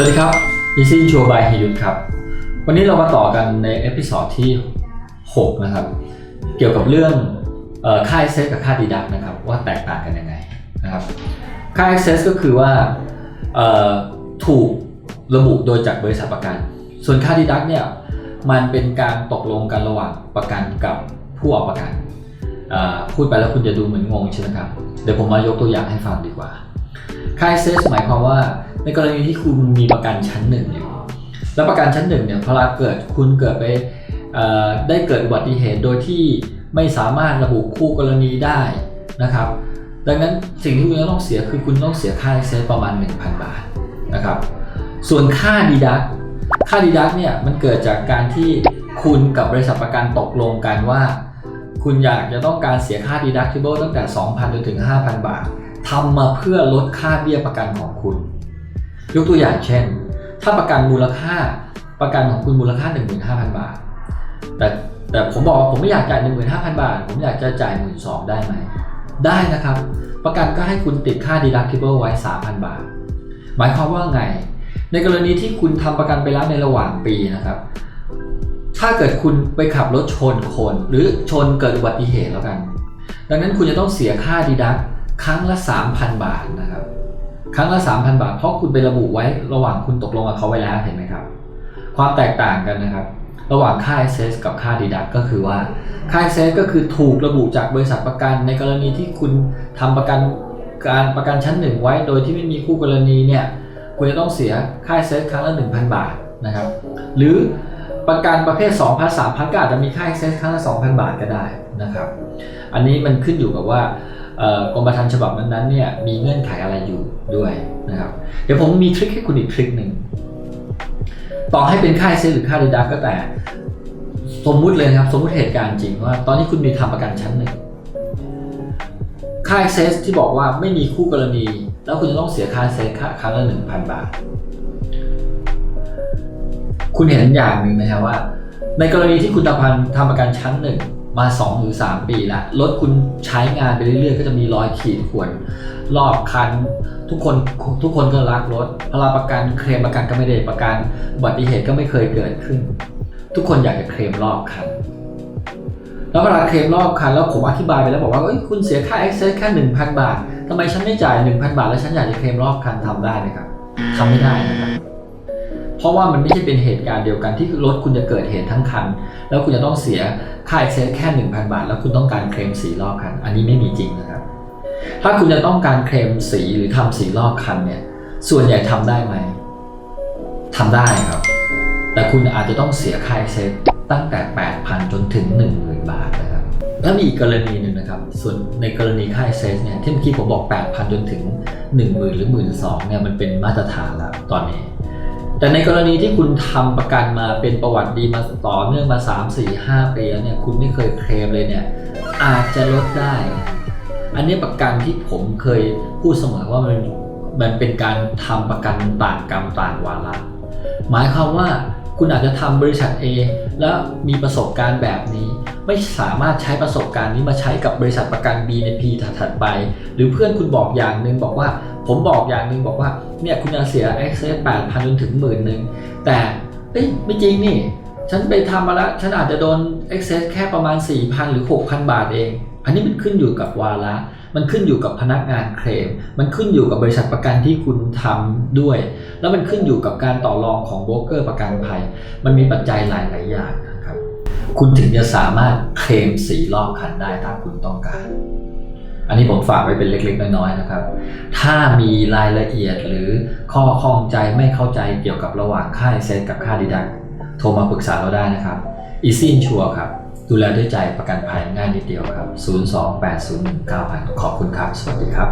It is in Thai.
สวัสดีครับ Easy Insure by เฮยุทครับ วันนี้เรามาต่อกันในเอพิ o d ดที่ 6 นะครับ เกี่ยวกับเรื่องออค่า Access กับค่า Deduct นะครับ ว่าแตกต่างกันยังไงนะครับ ค่า Access ก็คือว่าถูกระบุโดยจากบริษัทประกัน ส่วนค่า Deduct เนี่ย มันเป็นการตกลงกันระหว่างประกันกับผู้เอาประกัน พูดไปแล้วคุณจะดูเหมือนงงใช่ไหมครับ เดี๋ยวผมมายกตัวอย่างให้ฟังดีกว่า ค่า access หมายความว่า ในกรณีที่คุณมีประกันชั้นหนึ่งอยู่แล้วประกันชั้นหนึ่งเนี่ยพอเกิดคุณเกิดไปได้เกิดอุบัติเหตุโดยที่ไม่สามารถระบุคู่กรณีได้นะครับ ดังนั้นสิ่งที่คุณจะต้องเสียคือคุณต้องเสียค่า access ประมาณ 1,000 บาทนะครับ ส่วนค่าดีดักค่าดีดักเนี่ยมันเกิดจากการที่คุณกับบริษัทประกันตกลงกันว่า คุณอยากจะต้องการเสียค่า deductible ตั้งแต่ 2,000จนถึง 5,000 บาททำมาเพื่อลดค่าเบี้ยประกันของคุณ ยกตัวอย่างเช่น ถ้าประกันมูลค่าประกันของคุณมูลค่า 15,000 บาท แต่แต่ผมบอกว่าผมไม่อยากจ่าย 15,000 บาท ผมอยากจะจ่าย 12,000ได้ไหม ได้นะครับ ประกันก็ให้คุณติดค่า deductible ไว้ 3,000 บาท หมายความว่าไง ในกรณีที่คุณทำประกันไปแล้วในระหว่างปีนะครับ ถ้าเกิดคุณไปขับรถชนคน หรือชนเกิดอุบัติเหตุแล้วกัน ดังนั้นคุณจะต้องเสียค่าดีดักครั้งละ 3,000 บาทนะครับ ครั้งละ 3,000 บาท เพราะคุณไประบุไว้ระหว่างคุณตกลงกับเขาไว้แล้วเห็นไหมครับ ความแตกต่างกันนะครับ ระหว่างค่า access กับค่า deduct ก็คือว่าค่า access ก็คือถูกระบุจากบริษัทประกัน ในกรณีที่คุณทำประกันการประกันชั้นหนึ่งไว้ โดยที่ไม่มีคู่กรณีเนี่ยคุณจะต้องเสียค่า access ครั้งละ 1,000 บาทนะครับ หรือประกันประเภท2พัน3พันก็อาจจะมีค่า access ครั้งละ 2,000 บาทก็ได้นะครับ อันนี้มันขึ้นอยู่กับว่า กรมธรรม์ฉบับนั้นๆเนี่ยมีเงื่อนไขอะไรอยู่ด้วยนะครับเดี๋ยวผมมีทริคให้คุณอีกทริคหนึ่งต่อให้เป็นค่าเซหรือค่าดีดักก็แต่ สมมุติเลยครับ สมมุติเหตุการณ์จริงว่า ตอนนี้คุณมีทำประกันชั้นหนึ่งค่า access ที่บอกว่าไม่มีคู่กรณี แล้วคุณจะต้องเสียค่า access ครั้งละ1,000บาท คุณเห็นอย่างหนึ่งนะครับว่า ในกรณีที่คุณทำพันทำประกันชั้นหนึ่ง มา 2 หรือ 3 ปีล้วรถคุณใช้งานไปเรื่อยๆ ก็จะมีรอยขีดข่วนรอบคัน ทุกคนทุกคนก็รักรถพลาประกันเคลมประกันก็ไม่ได้ประกันอุบัติเหตุก็ไม่เคยเกิดขึ้น ทุกคนอยากจะเคลมรอบคัน แล้วเวลาเคลมรอบคันแล้วผมอธิบายไปแล้วบอกว่าเอ้ยคุณเสียค่า excess แค่1,000 บาททำไมฉันไม่จ่าย 1,000 บาท แล้วฉันอยากจะเคลมรอบคันทำได้ไหมครับทำไม่ได้นะครับ เพราะว่ามันไม่ใช่เป็นเหตุการณ์เดียวกันที่รถคุณจะเกิดเหตุทั้งคัน แล้วคุณจะต้องเสียค่า excess แค่ 1,000 บาท แล้วคุณต้องการเคลมสีรอบคัน อันนี้ไม่มีจริงนะครับ ถ้าคุณจะต้องการเคลมสีหรือทำสีรอบคันเนี่ย ส่วนใหญ่ทำได้ไหมทำได้ครับ แต่คุณอาจจะต้องเสียค่า excess ตั้งแต่ 8,000 จนถึง 10,000 บาทนะครับแล้วมีอีกกรณีหนึ่งนะครับ ส่วนในกรณีค่า excess เนี่ยที่เมื่อกี้ผมบอก 8,000 จนถึง 10,000 หรือ 12,000เนี่ยมันเป็นมาตรฐานแล้วตอนนี้ แต่ในกรณีที่คุณทำประกันมาเป็นประวัติดีมาต่อเนื่องมา 3 4 5ปีแล้วเนี่ยคุณไม่เคยเคลมเลยเนี่ยอาจจะลดได้ อันนี้ประกันที่ผมเคยพูดเสมอว่ามันมันเป็นการทำประกันต่างกรรมต่างวาระหมายความว่า คุณอาจจะทำบริษัท A แล้วมีประสบการณ์แบบนี้ ไม่สามารถใช้ประสบการณ์นี้มาใช้กับบริษัทประกัน B ในปีถัดๆไป หรือเพื่อนคุณบอกอย่างหนึ่งบอกว่า ผมบอกอย่างหนึ่งบอกว่าเนี่ยคุณจะเสีย access 8,000จนถึงหมื่นหนึ่งแต่เอ้ยไม่จริงนี่ ฉันไปทำมาแล้ว ฉันอาจจะโดน access แค่ประมาณ 4,000 หรือ 6,000 บาทเอง อันนี้มันขึ้นอยู่กับวาระ มันขึ้นอยู่กับพนักงานเคลม มันขึ้นอยู่กับบริษัทประกันที่คุณทำด้วย แล้วมันขึ้นอยู่กับการต่อรองของโบรกเกอร์ประกันภัย มันมีปัจจัยหลายๆอย่างนะครับ คุณถึงจะสามารถเคลมสีรอบคันได้ถ้าคุณต้องการ อันนี้ผมฝากไว้เป็นเล็กๆ น้อยๆนะครับ ถ้ามีรายละเอียดหรือข้อข้องใจไม่เข้าใจเกี่ยวกับระหว่างค่าเซ็ตกับค่าดีดักโทรมาปรึกษาเราได้นะครับ Easy Insure ครับ ดูแลด้วยใจประกันภัยง่ายนิดเดียวครับ 028019000 ขอบคุณครับ สวัสดีครับ